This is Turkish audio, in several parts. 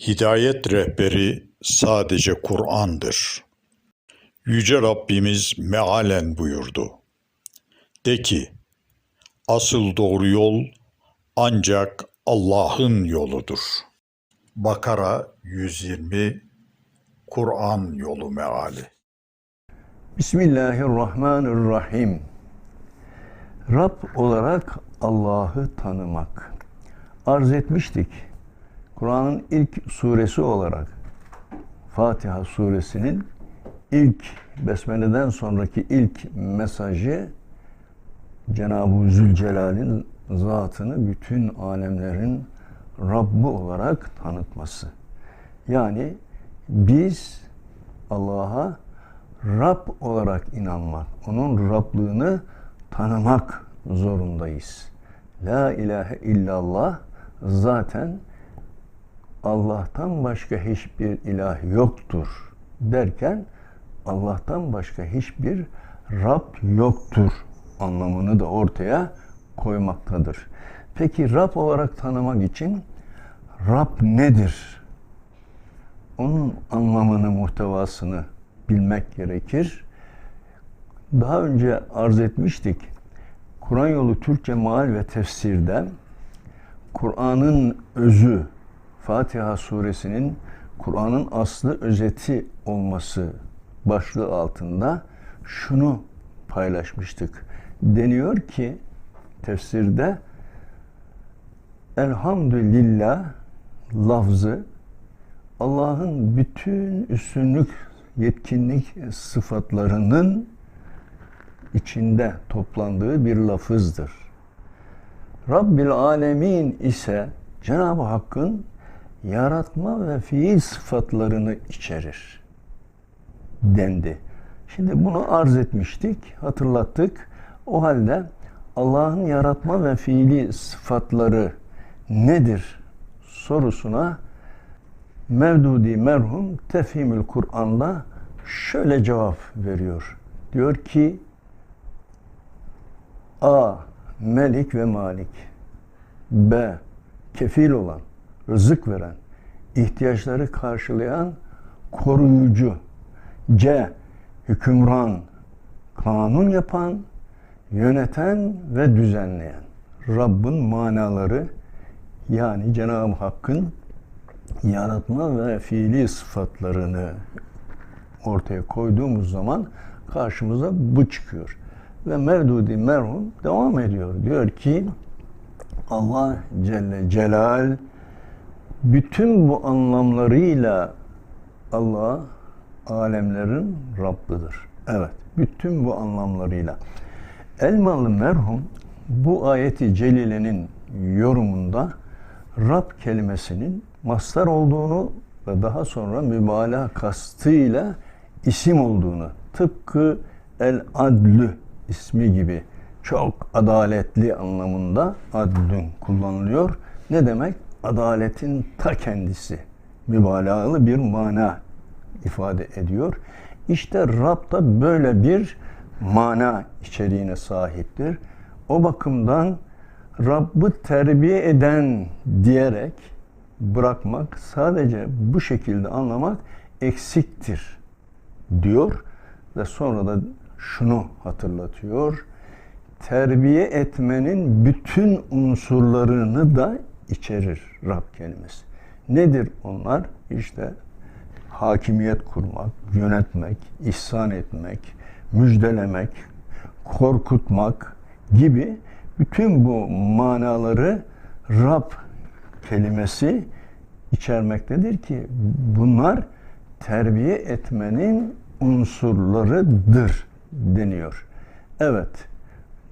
Hidayet rehberi sadece Kur'an'dır. Yüce Rabbimiz mealen buyurdu. De ki, asıl doğru yol ancak Allah'ın yoludur. Bakara 120 Kur'an yolu meali. Bismillahirrahmanirrahim. Rab olarak Allah'ı tanımak. Arz etmiştik. Kur'an'ın ilk suresi olarak Fatiha suresinin ilk Besmele'den sonraki ilk mesajı Cenab-ı Zülcelal'in zatını bütün alemlerin Rabbi olarak tanıtması. Yani biz Allah'a Rab olarak inanmak, onun Rablığını tanımak zorundayız. La ilahe illallah zaten Allah'tan başka hiçbir ilah yoktur derken Allah'tan başka hiçbir Rab yoktur anlamını da ortaya koymaktadır. Peki Rab olarak tanımak için Rab nedir? Onun anlamını, muhtevasını bilmek gerekir. Daha önce arz etmiştik. Kur'an yolu Türkçe maal ve tefsirde Kur'an'ın özü, Fatiha suresinin Kur'an'ın aslı özeti olması başlığı altında şunu paylaşmıştık. Deniyor ki tefsirde Elhamdülillah lafzı Allah'ın bütün üstünlük, yetkinlik sıfatlarının içinde toplandığı bir lafızdır. Rabbil Alemin ise Cenab-ı Hakk'ın yaratma ve fiil sıfatlarını içerir dendi. Şimdi bunu arz etmiştik, hatırlattık. O halde Allah'ın yaratma ve fiili sıfatları nedir sorusuna Mevdudi merhum Tefhimül Kur'an'da şöyle cevap veriyor. Diyor ki A. Melik ve Malik B. Kefil olan, rızık veren, ihtiyaçları karşılayan koruyucu C. Hükümran, kanun yapan, yöneten ve düzenleyen. Rabbin manaları yani Cenab-ı Hakk'ın yaratma ve fiili sıfatlarını ortaya koyduğumuz zaman karşımıza bu çıkıyor. Ve Mevdudi merhum devam ediyor. Diyor ki Allah Celle Celal bütün bu anlamlarıyla Allah alemlerin Rabbidir. Evet, bütün bu anlamlarıyla. Elmalı merhum bu ayeti celilenin yorumunda Rab kelimesinin mastar olduğunu ve daha sonra mübalağa kastıyla isim olduğunu tıpkı el adlü ismi gibi çok adaletli anlamında adlün kullanılıyor. Ne demek? Adaletin ta kendisi. Mübalağalı bir mana ifade ediyor. İşte Rab da böyle bir mana içeriğine sahiptir. O bakımdan Rabb'ı terbiye eden diyerek bırakmak, sadece bu şekilde anlamak eksiktir diyor ve sonra da şunu hatırlatıyor. Terbiye etmenin bütün unsurlarını da içerir Rab kelimesi. Nedir onlar? İşte hakimiyet kurmak, yönetmek, ihsan etmek, müjdelemek, korkutmak gibi bütün bu manaları Rab kelimesi içermektedir ki bunlar terbiye etmenin unsurlarıdır deniyor. Evet,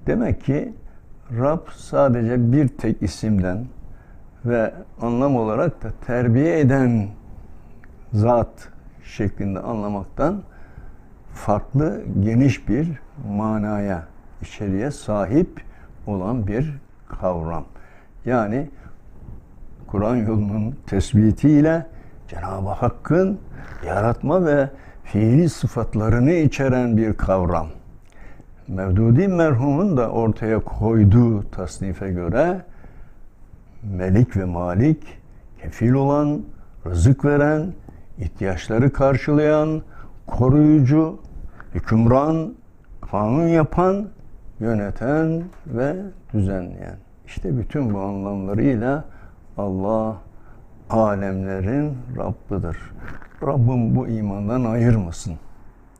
demek ki Rab sadece bir tek isimden ve anlam olarak da terbiye eden zat şeklinde anlamaktan farklı geniş bir manaya, içeriye sahip olan bir kavram. Yani Kur'an yolunun tespitiyle Cenab-ı Hakk'ın yaratma ve fiili sıfatlarını içeren bir kavram. Mevdudi merhumun da ortaya koyduğu tasnife göre Melik ve Malik, kefil olan, rızık veren, ihtiyaçları karşılayan, koruyucu, hükümran, kanun yapan, yöneten ve düzenleyen. İşte bütün bu anlamlarıyla Allah alemlerin Rabbidir. Rabbim bu imandan ayırmasın.